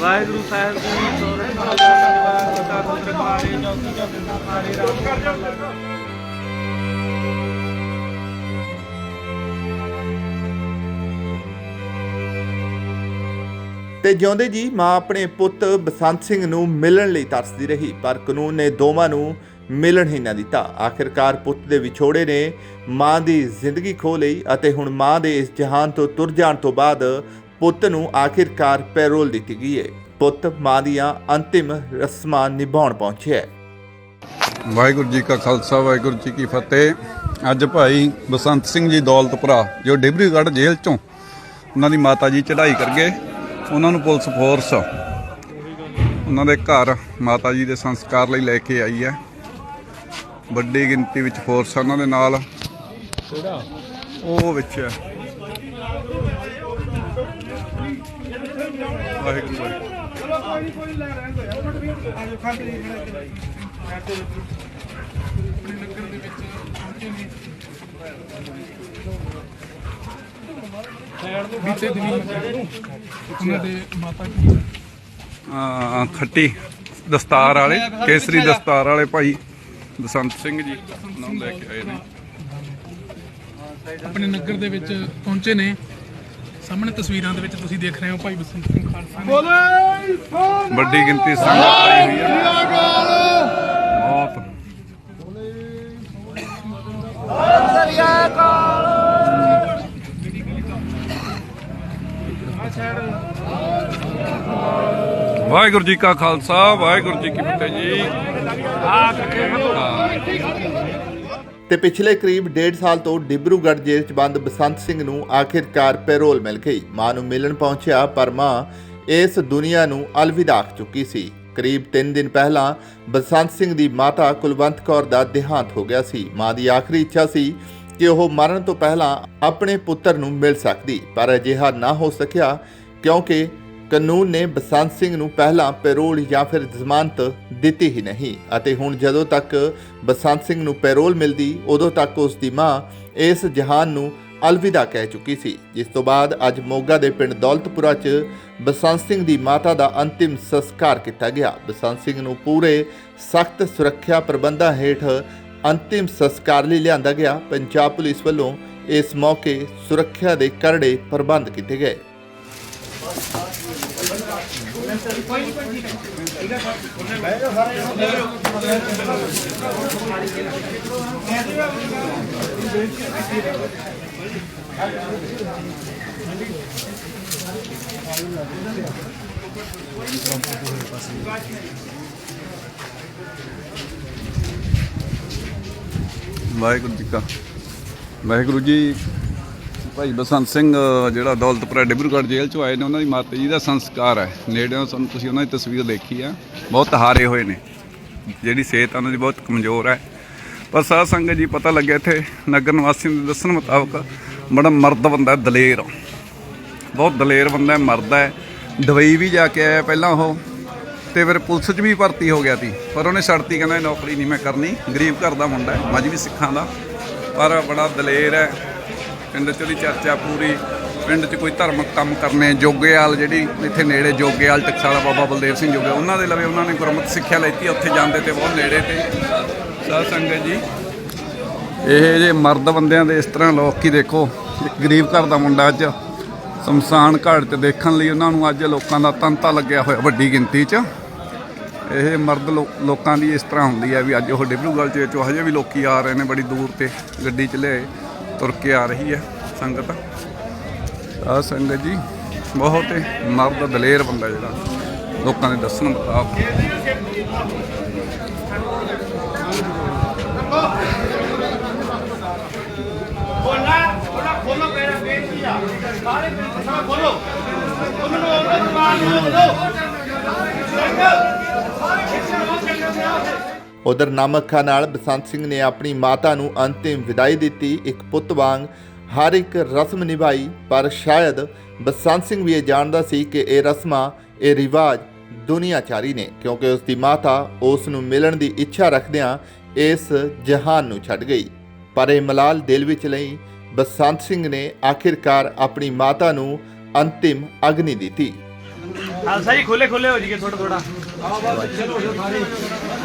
ਵਾਹਿਗੁਰੂ ਸਾਹਿਬ ਜੀ ਸੋਰੇ ਵਾਹਿਗੁਰੂ ਦਾ ਰੂਪ ਜੋਗੀ ਜੋਗੀ ਮਾਰੇ ਰਾਮ ਕਰ ਜਾ ਤੇ ਜਿਉਂਦੇ ਜੀ, ਮਾਂ ਆਪਣੇ ਪੁੱਤ ਬਸੰਤ ਸਿੰਘ ਨੂੰ ਮਿਲਣ ਲਈ ਤਰਸਦੀ ਰਹੀ, ਪਰ ਕਾਨੂੰਨ ਨੇ ਦੋਵਾਂ ਨੂੰ ਮਿਲਣ ਹੀ ਨਾ ਦਿੱਤਾ। ਆਖਿਰਕਾਰ ਪੁੱਤ ਦੇ ਵਿਛੋੜੇ ਨੇ ਮਾਂ ਦੀ ਜ਼ਿੰਦਗੀ ਖੋ ਲਈ ਅਤੇ ਹੁਣ ਮਾਂ ਦੇ ਇਸ ਜਹਾਨ ਤੋਂ ਤੁਰ ਜਾਣ ਤੋਂ ਬਾਅਦ ਪੁੱਤ ਨੂੰ ਆਖਿਰਕਾਰ ਪੈਰੋਲ ਦਿੱਤੀ ਗਈ ਹੈ ਪੁੱਤ ਮਾਂ ਦੀਆਂ ਅੰਤਿਮ ਰਸਮਾਂ ਨਿਭਾਉਣ ਪਹੁੰਚਿਆ ਹੈ। ਵਾਹਿਗੁਰੂ ਜੀ ਕਾ ਖਾਲਸਾ ਵਾਹਿਗੁਰੂ ਜੀ ਕੀ ਫਤਿਹ। ਅੱਜ ਭਾਈ ਬਸੰਤ ਸਿੰਘ ਜੀ ਦੌਲਤਪੁਰਾ ਜੋ ਡਿਬਰੀਗੜ੍ਹ ਜੇਲ੍ਹ ਚੋਂ ਉਹਨਾਂ ਦੀ ਮਾਤਾ ਜੀ ਚੜ੍ਹਾਈ ਕਰ ਗਏ ਉਹਨਾਂ ਨੂੰ ਪੁਲਿਸ ਫੋਰਸ ਉਹਨਾਂ ਦੇ ਘਰ ਮਾਤਾ ਜੀ ਦੇ ਸੰਸਕਾਰ ਲਈ ਲੈ ਕੇ ਆਈ ਹੈ। ਵੱਡੀ ਗਿਣਤੀ ਵਿੱਚ ਫੋਰਸ ਉਹਨਾਂ ਦੇ ਨਾਲ। ਉਹ ਵਿੱਚ ਹੈ ਵਾਹਿਗੁਰੂ ਵਾਹਿਗੁਰੂ ਬੀਤੇ ਦਿਨੀ ਉਹਨਾਂ ਦੇ ਮਾਤਾ ਜੀ ਅਹ ਖੱਟੀ ਦਸਤਾਰ ਵਾਲੇ, ਕੇਸਰੀ ਦਸਤਾਰ ਵਾਲੇ ਭਾਈ ਬਸੰਤ ਸਿੰਘ ਜੀ, ਉਹਨਾਂ ਲੈ ਕੇ ਆਏ ਨੇ। ਆਪਣੇ ਨਗਰ ਦੇ ਵਿੱਚ ਪਹੁੰਚੇ ਨੇ। ਸਾਹਮਣੇ ਤਸਵੀਰਾਂ ਦੇ ਵਿੱਚ ਤੁਸੀਂ ਦੇਖ ਰਹੇ ਹੋ ਭਾਈ ਬਸੰਤ ਸਿੰਘ ਖਾਲਸਾ ਨੇ। ਵੱਡੀ ਗਿਣਤੀ ਸੰਗਤ ਆਈ ਹੋਈ ਹੈ। ਬਹੁਤ। ਵਾਹਿਗੁਰੂ ਜੀ ਕਾ ਖਾਲਸਾ ਵਾਹਿਗੁਰੂ ਜੀ ਕੀ ਫਤਿਹ ਜੀ। ਤੇ ਪਿਛਲੇ ਕਰੀਬ 1.5 ਸਾਲ ਤੋਂ ਡਿਬਰੂਗੜ੍ਹ ਜੇਲ੍ਹ 'ਚ ਬੰਦ ਬਸੰਤ ਸਿੰਘ ਨੂੰ ਆਖਿਰਕਾਰ ਪੈਰੋਲ ਮਿਲ ਗਈ। ਮਾਂ ਨੂੰ ਮਿਲਣ ਪਹੁੰਚਿਆ ਪਰ ਮਾਂ ਇਸ ਦੁਨੀਆ ਨੂੰ ਅਲਵਿਦਾ ਆਖ ਚੁੱਕੀ ਸੀ। ਕਰੀਬ 3 ਦਿਨ ਪਹਿਲਾਂ ਬਸੰਤ ਸਿੰਘ ਦੀ ਮਾਤਾ ਕੁਲਵੰਤ ਕੌਰ ਦਾ ਦੇਹਾਂਤ ਹੋ ਗਿਆ ਸੀ। ਮਾਂ ਦੀ ਆਖਰੀ ਇੱਛਾ ਸੀ ਕਿ ਉਹ ਮਰਨ ਤੋਂ ਪਹਿਲਾਂ ਆਪਣੇ ਪੁੱਤਰ ਨੂੰ ਮਿਲ ਸਕਦੀ, ਪਰ ਅਜਿਹਾ ਨਾ ਹੋ ਸਕਿਆ ਕਿਉਂਕਿ ਕਾਨੂੰਨ ਨੇ ਬਸੰਤ ਸਿੰਘ ਨੂੰ ਪਹਿਲਾਂ ਪੈਰੋਲ ਜਾਂ ਫਿਰ ਜ਼ਮਾਨਤ ਦਿੱਤੀ ਹੀ ਨਹੀਂ ਅਤੇ ਹੁਣ ਜਦੋਂ ਤੱਕ ਬਸੰਤ ਸਿੰਘ ਨੂੰ ਪੈਰੋਲ ਮਿਲਦੀ, ਉਦੋਂ ਤੱਕ ਉਸ ਦੀ ਮਾਂ ਇਸ ਜਹਾਨ ਨੂੰ ਅਲਵਿਦਾ ਕਹਿ ਚੁੱਕੀ ਸੀ। ਜਿਸ ਤੋਂ ਬਾਅਦ ਅੱਜ ਮੋਗਾ ਦੇ ਪਿੰਡ ਦੌਲਤਪੁਰਾ 'ਚ ਬਸੰਤ ਸਿੰਘ ਦੀ ਮਾਤਾ ਦਾ ਅੰਤਿਮ ਸੰਸਕਾਰ ਕੀਤਾ ਗਿਆ। ਬਸੰਤ ਸਿੰਘ ਨੂੰ ਪੂਰੇ ਸਖਤ ਸੁਰੱਖਿਆ ਪ੍ਰਬੰਧਾਂ ਹੇਠ ਅੰਤਿਮ ਸੰਸਕਾਰ ਲਈ ਲਿਆਂਦਾ ਗਿਆ। ਪੰਜਾਬ ਪੁਲਿਸ ਵੱਲੋਂ ਇਸ ਮੌਕੇ ਸੁਰੱਖਿਆ ਦੇ ਕਰੜੇ ਪ੍ਰਬੰਧ ਕੀਤੇ ਗਏ। ਵਾਹਿਗੁਰੂ ਜੀ ਕਾ ਵਾਹਿਗੁਰੂ ਜੀ ਭਾਈ ਬਸੰਤ ਸਿੰਘ ਜਿਹੜਾ ਦੌਲਤਪੁਰਾ ਡਿਬਰੂਗੜ੍ਹ ਜੇਲ੍ਹ ਚੋਂ ਆਏ ਨੇ, ਉਹਨਾਂ ਦੀ ਮਾਤਾ ਜੀ ਦਾ ਸੰਸਕਾਰ ਹੈ। ਨੇੜਿਓਂ ਸਾਨੂੰ ਤੁਸੀਂ ਉਹਨਾਂ ਦੀ ਤਸਵੀਰ ਦੇਖੀ ਆ। ਬਹੁਤ ਹਾਰੇ ਹੋਏ ਨੇ। ਜਿਹੜੀ ਸਿਹਤ ਆ ਉਹਨਾਂ ਦੀ ਬਹੁਤ ਕਮਜ਼ੋਰ ਹੈ। ਪਰ ਸਾਧ ਸੰਗਤ ਜੀ, ਪਤਾ ਲੱਗਿਆ ਇੱਥੇ ਨਗਰ ਨਿਵਾਸੀਆਂ ਦੇ ਦੱਸਣ ਮੁਤਾਬਕ ਬੜਾ ਮਰਦ ਬੰਦਾ ਦਲੇਰ ਬਹੁਤ ਦਲੇਰ ਬੰਦਾ ਹੈ, ਮਰਦ ਹੈ। ਦੁਬਈ ਵੀ ਜਾ ਕੇ ਆਇਆ ਪਹਿਲਾਂ ਉਹ। ਤੇ ਫਿਰ ਪੁਲਿਸ 'ਚ ਵੀ ਭਰਤੀ ਹੋ ਗਿਆ ਸੀ। ਪਰ ਉਹਨੇ ਛੱਡਤੀ, ਕਹਿੰਦਾ ਨੌਕਰੀ ਨਹੀਂ ਮੈਂ ਕਰਨੀ। ਗਰੀਬ ਘਰ ਦਾ ਮੁੰਡਾ ਹੈ ਮਜਬੀ ਸਿੱਖਾਂ ਦਾ। ਪਰ ਬੜਾ ਦਲੇਰ ਹੈ। ਪਿੰਡ 'ਚ ਉਹਦੀ ਚਰਚਾ ਪੂਰੀ, ਪਿੰਡ 'ਚ ਕੋਈ ਧਾਰਮਿਕ ਕੰਮ ਕਰਨੇ, ਜੋਗੇਵਾਲ ਜਿਹੜੀ ਇੱਥੇ ਨੇੜੇ ਜੋਗੇਵਾਲ, ਟਕਸਾਲਾ ਬਾਬਾ ਬਲਦੇਵ ਸਿੰਘ ਜੋਗੇ ਉਹਨਾਂ ਦੇ ਲਵੇ ਉਹਨਾਂ ਨੇ ਗੁਰਮਤਿ ਸਿੱਖਿਆ ਲੈਤੀ, ਉੱਥੇ ਜਾਂਦੇ ਤੇ ਬਹੁਤ ਨੇੜੇ ਤੇ ਸਾਧ ਸੰਗਤ ਜੀ। ਇਹ ਜੇ ਮਰਦ ਬੰਦਿਆਂ ਦੇ ਇਸ ਤਰ੍ਹਾਂ ਲੋਕ ਕੀ ਦੇਖੋ, ਇੱਕ ਗਰੀਬ ਘਰ ਦਾ ਮੁੰਡਾ ਅੱਜ ਸ਼ਮਸ਼ਾਨ ਘਾਟ 'ਚ ਦੇਖਣ ਲਈ ਉਹਨਾਂ ਨੂੰ ਅੱਜ ਲੋਕਾਂ ਦਾ ਤੰਤਾ ਲੱਗਿਆ ਹੋਇਆ, ਵੱਡੀ ਗਿਣਤੀ 'ਚ। ਇਹ ਮਰਦ ਲੋ- ਲੋਕਾਂ ਦੀ ਇਸ ਤਰ੍ਹਾਂ ਹੁੰਦੀ ਹੈ ਵੀ ਅੱਜ ਉਹ ਡਿਬਰੂਗੜ੍ਹ 'ਚ ਵਿੱਚੋਂ ਹਜੇ ਵੀ ਲੋਕੀ ਆ ਰਹੇ ਨੇ, ਬੜੀ ਦੂਰ ਤੇ ਗੱਡੀ 'ਚ ਲਿਆਏ। ਤੁਰ ਕੇ ਆ ਰਹੀ ਹੈ ਸੰਗਤ। ਆ ਸੰਗਤ ਜੀ, ਬਹੁਤ ਹੀ ਮਰਦ ਦਲੇਰ ਬੰਦਾ ਜਿਹੜਾ, ਲੋਕਾਂ ਦੇ ਦੱਸਣ ਮੁਤਾਬਕ। ਖੋਲੋ ਮੇਰਾ ਬੇਨਤੀ ਆ। ਸਾਰੇ ਪਿੰਡ ਖੋਲੋ। ਉਹਨਾਂ ਨੂੰ ਉਹਨਾਂ ਨੂੰ ਮਾਰ ਦਿਓ ਉਧਰ ਨਮਕ ਨਾਲ ਬਸੰਤ ਸਿੰਘ ਨੇ ਆਪਣੀ ਮਾਤਾ ਨੂੰ ਅੰਤਿਮ ਵਿਦਾਈ ਦਿੱਤੀ। ਇੱਕ ਪੁੱਤ ਵਾਂਗ ਹਰ ਇੱਕ ਰਸਮ ਨਿਭਾਈ, ਪਰ ਸ਼ਾਇਦ ਬਸੰਤ ਸਿੰਘ ਵੀ ਇਹ ਜਾਣਦਾ ਸੀ ਕਿ ਇਹ ਰਸਮਾਂ, ਇਹ ਰਿਵਾਜ ਦੁਨੀਆਚਾਰੀ ਨੇ, ਕਿਉਂਕਿ ਉਸ ਦੀ ਮਾਤਾ ਉਸ ਨੂੰ ਮਿਲਣ ਦੀ ਇੱਛਾ ਰੱਖਦਿਆਂ ਇਸ ਜਹਾਨ ਨੂੰ ਛੱਡ ਗਈ। ਪਰ ਇਹ ਮਲਾਲ ਦਿਲ ਵਿੱਚ ਲਈ ਬਸੰਤ ਸਿੰਘ ਨੇ ਆਖਿਰਕਾਰ ਆਪਣੀ ਮਾਤਾ ਨੂੰ ਅੰਤਿਮ ਅਗਨੀ ਦਿੱਤੀ। ਖਾਲਸਾ ਜੀ ਖੁੱਲੇ ਖੁੱਲੇ ਹੋ ਜੀਏ ਥੋੜਾ ਥੋੜਾ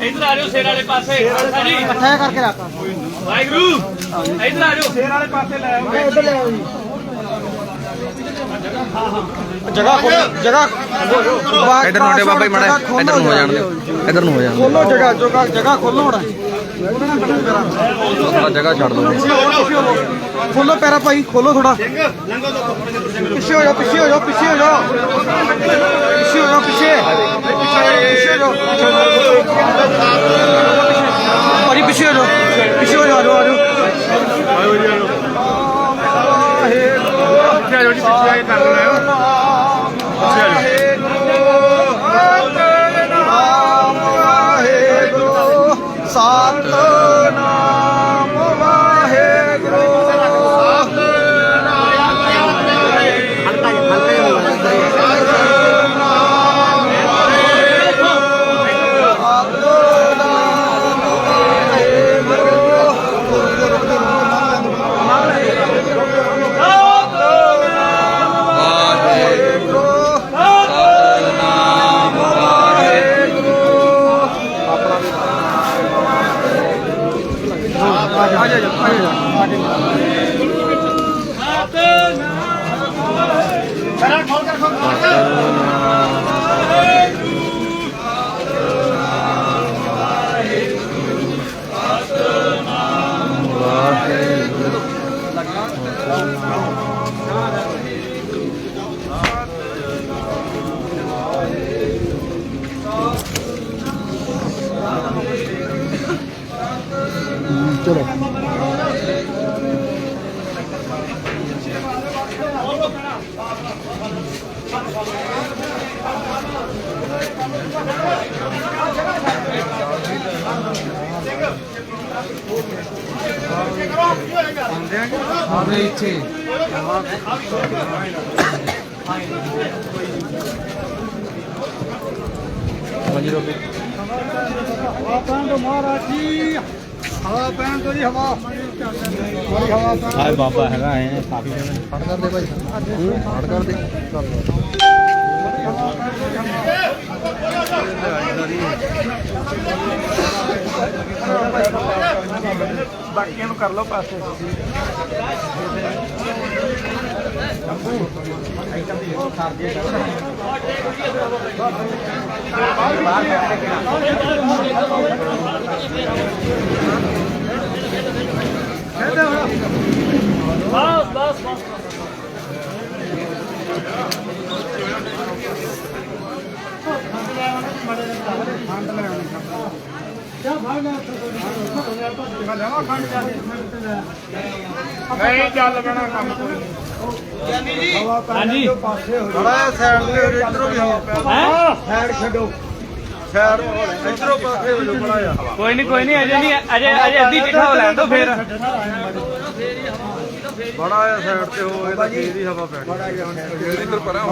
ਜਾਓ ਸ਼ੇਰ ਵਾਲੇ ਪਾਸੇ। ਖਾਲਸਾ ਜੀ ਇਕੱਠਾ ਕਰਕੇ ਰੱਖ। ਵਾਹਿਗੁਰੂ। ਇਧਰ ਆ ਜਾਓ। ਸ਼ੇਰ ਵਾਲੇ ਪਾਸੇ ਲੈ ਆਓ। ਇਧਰ ਨੂੰ ਹਟੇ ਬਾਬਾ ਜੀ ਮੜਾ ਇਧਰ ਨੂੰ ਹੋ ਜਾਣ ਦਿਓ ਇਧਰ ਨੂੰ ਹੋ ਜਾਣ ਦਿਓ ਖੋਲੋ ਜਗ੍ਹਾ ਜਗ੍ਹਾ ਜਗ੍ਹਾ ਖੋਲੋ ਹੁਣ। ਥੋੜਾ ਜਗ੍ਹਾ ਛੱਡ ਦਿਓ। ਖੋਲੋ ਪੈਰਾ ਭਾਈ ਖੋਲੋ ਥੋੜਾ ਪਿੱਛੇ ਹੋ ਜਾਓ ਪਿੱਛੇ ਹੋ ਜਾਓ ਪਿੱਛੇ ਹੋ ਜਾਓ। ਪਿੱਛੇ ਹੋ ਜਾਓ ਪਿੱਛੇ। ਪਿੱਛੇ ਹੋ ਜਾਓ ਭਾਜੀ ਪਿੱਛੇ ਹੋ ਜਾਓ ਪਿੱਛੇ ਹੋ ਜਾਓ ਆ ਜਾਓ সরকার হবে ইচ্ছে ਹਵਾ ਪੈਣ ਤੋਂ ਮਹਾਰਾਜੀ ਹਵਾ ਪੈਣ ਤੋਂ ਜੀ ਹਵਾ ਕੋਈ ਹਵਾ ਪੈਣ ਹਾਏ ਬਾਬਾ ਹੈਗਾ ਐ ਕਾਫੀ ਫੜ ਕਰ ਦੇ ਭਾਈ ਫੜ ਕਰ ਦੇ ਧੰਨਵਾਦ ਬਾਕੀਆਂ ਨੂੰ ਕਰ ਲਓ ਪਾਸੇ ਨਹੀਂ ਚੱਲ ਪੈਣਾ ਕੰਮ ਹਾਂਜੀ। ਥੋੜਾ ਸਾਈਡ ਦੇ ਇਧਰੋਂ ਵੀ ਹਵਾ ਪੈ ਹੈ? ਸਾਈਡ ਛੱਡੋ। ਸਾਈਡ ਇਧਰੋਂ ਪਾਸੇ ਹੋ ਜਾਓ ਬੜਾ ਆ ਕੋਈ ਨਹੀਂ ਕੋਈ ਨਹੀਂ ਅਜੇ ਨਹੀਂ ਅਜੇ ਅਜੇ ਅੱਧੀ ਟਿਕਾ ਹੋ ਲੈਣ ਦੋ ਫੇਰ। ਬੜਾ ਆ ਸਾਈਡ ਤੇ ਹੋ ਇਹ ਤਾਂ ਫੇਰ ਹੀ ਹਵਾ ਪੈ ਗਈ ਇਧਰ ਪਰਾਂ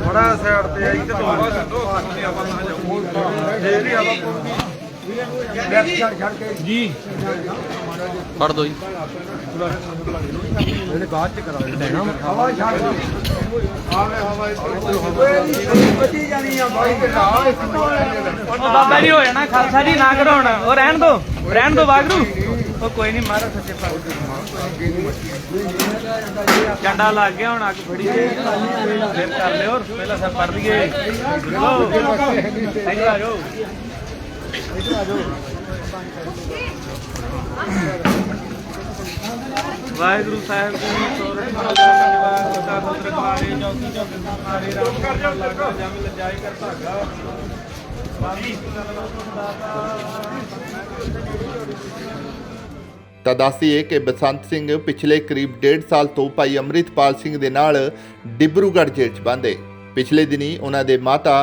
ਬੜਾ ਸਾਈਡ ਤੇ ਆਈ ਤੇ ਹਵਾ ਛੱਡੋ ਫੇਰ ਹੀ ਹਵਾ ਜੀ। ਫੜ ਦਿਓ ਜੀ। ਇਹਨੇ ਬਾਅਦ ਚ ਕਰਾ ਦੇਣਾ ਹਵਾ ਛੱਡ ਆਵੇ ਹਵਾ ਬੱਤੀ ਜਾਣੀ ਆ ਬਾਈ। ਤੇ ਉਹ ਬਾਬਾ ਜੀ ਹੋ ਜਾਣਾ ਖਾਲਸਾ ਜੀ ਨਾ ਕਰੋ ਹੁਣ ਉਹ ਰਹਿਣ ਦੋ। ਰਹਿਣ ਦੋ ਵਾਗਰੂ। ਉਹ ਕੋਈ ਨਹੀਂ ਮਾਰਾ ਸੱਚੇ ਪਾਤਸ਼ਾਹ। ਚੰਡਾ ਲੱਗ ਗਿਆ ਹੁਣ ਅੱਗ ਫੜੀ ਜੇ। ਫਿਰ ਕਰ ਲਿਓ ਪਹਿਲਾਂ ਸਭ ਪੜ ਲਈਏ। ਲੋ ਇੱਧਰ ਆ ਜਾਓ। ਵਾਹਿਗੁਰੂ ਸਾਹਿਬ ਜੀ ਸੋਰਠ ਮਹਾਰਾਜ ਦਾ ਪੁੱਤਰ ਕੁਮਾਰੇ ਜੋਗੀ ਜੋਗੀ ਕੁਮਾਰੇ ਰਾਮ ਕਰ ਜਾ ਜਮ ਲਜਾਈ ਕਰ ਭਾਗਾ। ਬਾਬੀ ਤਾਂ ਦੱਸੀਏ ਕਿ ਬਸੰਤ ਸਿੰਘ ਪਿਛਲੇ ਕਰੀਬ 1.5 ਸਾਲ ਤੋਂ ਭਾਈ ਅੰਮ੍ਰਿਤਪਾਲ ਸਿੰਘ ਦੇ ਨਾਲ ਡਿਬਰੂਗੜ੍ਹ ਜੇਲ੍ਹ 'ਚ ਬੰਦ ਪਿਛਲੇ ਦਿਨੀ ਉਹਨਾਂ ਦੇ ਮਾਤਾ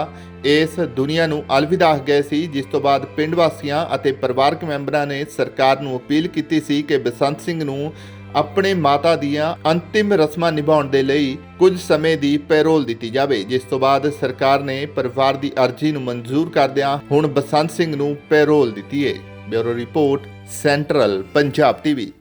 ਇਸ ਦੁਨੀਆ ਨੂੰ ਅਲਵਿਦਾ ਗਏ ਸੀ, ਜਿਸ ਤੋਂ ਬਾਅਦ ਪਿੰਡ ਵਾਸੀਆਂ ਅਤੇ ਪਰਿਵਾਰਕ ਮੈਂਬਰਾਂ ਨੇ ਸਰਕਾਰ ਨੂੰ ਅਪੀਲ ਕੀਤੀ ਸੀ ਕਿ ਬਸੰਤ ਸਿੰਘ ਨੂੰ ਆਪਣੇ ਮਾਤਾ ਦੀਆਂ ਅੰਤਿਮ ਰਸਮਾਂ ਨਿਭਾਉਣ ਦੇ ਲਈ ਕੁਝ ਸਮੇਂ ਦੀ ਪੈਰੋਲ ਦਿੱਤੀ ਜਾਵੇ, ਜਿਸ ਤੋਂ ਬਾਅਦ ਸਰਕਾਰ ਨੇ ਪਰਿਵਾਰ ਦੀ ਅਰਜ਼ੀ ਨੂੰ ਮਨਜ਼ੂਰ ਕਰਦਿਆਂ ਹੁਣ ਬਸੰਤ ਸਿੰਘ ਨੂੰ ਪੈਰੋਲ ਦਿੱਤੀ ਹੈ bureau report central Punjab TV